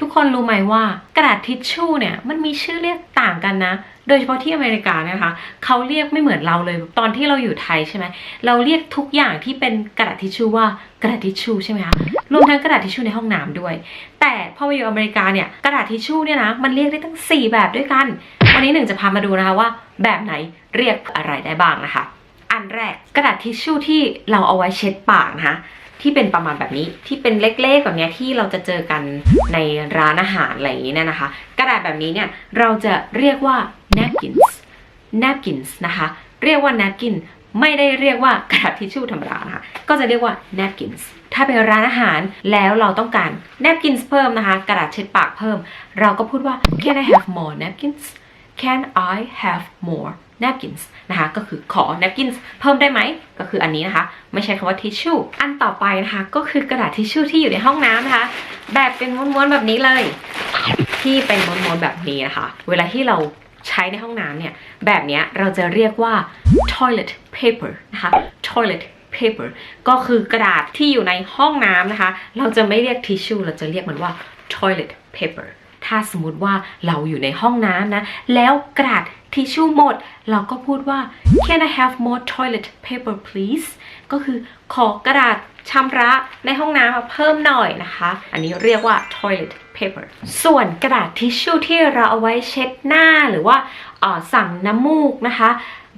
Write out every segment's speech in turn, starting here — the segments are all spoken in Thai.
ทุกคนรู้ไหมว่ากระดาษทิชชู่เนี่ยมันมีชื่อเรียกต่างกันนะ โดยเฉพาะที่อเมริกานะคะเขาเรียกไม่เหมือนเราเลย ตอนที่เราอยู่ไทยใช่ไหมเราเรียกทุกอย่างที่เป็นกระดาษทิชชู่ว่ากระดาษทิชชู่ใช่ไหมคะรวมทั้งกระดาษทิชชู่ในห้องน้ำด้วย แต่พอมาอยู่อเมริกาเนี่ยกระดาษทิชชู่เนี่ยนะมันเรียกได้ตั้ง 4 แบบด้วยกัน วันนี้หนึ่งจะพามาดูนะคะว่า แบบไหนเรียกอะไรได้บ้างนะคะ อันแรกกระดาษทิชชู่ที่เราเอาไว้เช็ดปากนะคะ ที่เป็นประมาณแบบนี้ที่เป็นเล็กๆแบบนี้ที่เราจะเจอกันในร้านอาหารอะไรอย่างนี้เนี่ยนะคะ กระดาษแบบนี้เนี่ยเราจะเรียกว่า napkins napkins นะคะ เรียกว่า napkin ไม่ได้เรียกว่ากระดาษทิชชู่ธรรมดานะคะ ก็จะเรียกว่า napkins ถ้าเป็นร้านอาหารแล้วเราต้องการ napkins เพิ่มนะคะ กระดาษเช็ดปากเพิ่ม เราก็พูดว่า can I have more napkins can I have more napkins นะคะก็คือขอ napkins เพิ่มได้ไหม ก็คืออันนี้นะคะ ไม่ใช่คำว่า tissue อันต่อไปนะคะ ก็คือกระดาษทิชชู่ที่อยู่ในห้องน้ำนะคะ แบบเป็นม้วนๆแบบนี้เลย ที่เป็นม้วนๆแบบนี้นะคะ เวลาที่เราใช้ในห้องน้ำเนี่ย แบบนี้เราจะเรียกว่า toilet paper นะคะ toilet paper ก็คือกระดาษที่อยู่ในห้องน้ำนะคะ เราจะไม่เรียกทิชชู่เราจะเรียกมันว่า toilet paper ถ้าสมมติว่าเราอยู่ในห้องน้ำนะ แล้วกระดาษทิชชู่หมด เราก็พูดว่า can I have more toilet paper please ก็คือขอกระดาษชำระในห้องน้ำมาเพิ่มหน่อยนะคะ อันนี้เรียกว่า toilet paper ส่วนกระดาษทิชชู่ที่เราเอาไว้เช็ดหน้าหรือว่าออสั่งน้ำมูกนะคะ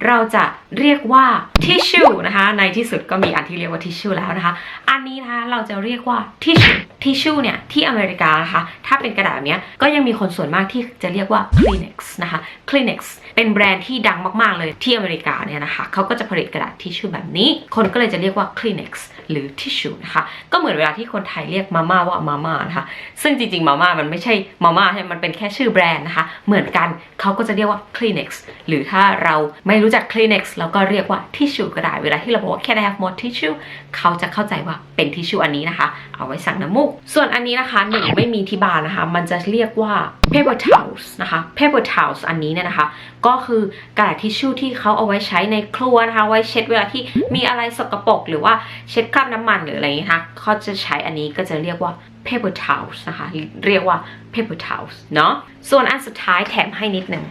เราจะเรียกว่าทิชชู่นะคะ ในที่สุดก็มีอันที่เรียกว่าทิชชู่แล้วนะคะ อันนี้นะคะเราจะเรียกว่าทิชชู่ทิชชู่เนี่ยที่อเมริกานะคะถ้าเป็นกระดาษแบบเนี้ยก็ยังมีคนส่วนมากที่จะเรียกว่า Kleenex นะคะ Kleenex เป็นแบรนด์ที่ดังมากๆเลยที่อเมริกาเนี่ยนะคะเขาก็จะผลิตกระดาษทิชชู่แบบนี้ คนก็เลยจะเรียกว่า Kleenex หรือทิชชู่นะคะก็เหมือนเวลาที่คนไทยเรียกมาม่าว่ามาม่านะคะซึ่งจริงๆมาม่ามันไม่ใช่มาม่าใช่ไหมมันเป็นแค่ชื่อแบรนด์นะคะ เหมือนกันเขาก็จะเรียกว่า Kleenex หรือถ้าเราไม่รู้จัก Kleenex เราก็เรียกว่าทิชชู่ก็ได้เวลาที่เราบอกว่า can I have more tissue เขาจะเข้าใจว่าเป็นทิชชู่อันนี้นะคะ เอาไว้สั่งน้ำมูก ส่วนอันนี้นะคะหนึ่งไม่มีที่บ้านนะคะ มันจะเรียกว่า paper towels นะคะ paper towels อันนี้เนี่ยนะคะ ก็คือกระดาษทิชชู่ที่เขาเอาไว้ใช้ในครัวนะคะ ไว้เช็ดเวลาที่มีอะไรสกปรกหรือว่าเช็ดราบน้ำมันหรืออะไรอย่างนี้นะคะเขาจะใช้อันนี้ก็จะเรียกว่า paper towels นะคะ เรียกว่า paper towels เนาะส่วนอันสุดท้ายแถมให้นิดนึง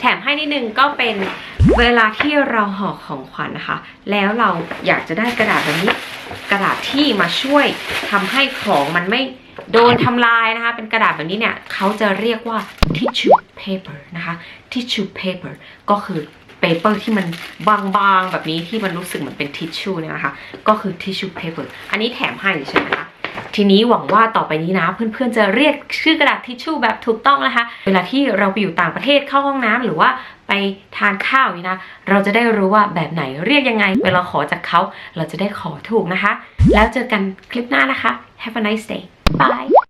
แถมให้นิดนึงก็เป็นเวลาที่เราห่อของขวัญนะคะ แล้วเราอยากจะได้กระดาษแบบนี้ กระดาษที่มาช่วยทำให้ของมันไม่โดนทำลายนะคะ เป็นกระดาษแบบนี้เนี่ยเขาจะเรียกว่า tissue paper นะคะ tissue paper ก็คือ เปเปอร์ที่มันบางๆแบบนี้ที่มันรู้สึกเหมือนเป็นทิชชู่เนี่ยนะคะก็คือ tissue paper อันนี้แถมให้ใช่ไหมคะทีนี้หวังว่าต่อไปนี้นะ เพื่อนๆจะเรียกชื่อกระดาษทิชชู่แบบถูกต้องนะคะ เวลาที่เราไปอยู่ต่างประเทศเข้าห้องน้ำหรือว่าไปทานข้าวนี่นะ เราจะได้รู้ว่าแบบไหนเรียกยังไง เวลาขอจากเขาเราจะได้ขอถูกนะคะ แล้วเจอกันคลิปหน้านะคะ Have a nice day bye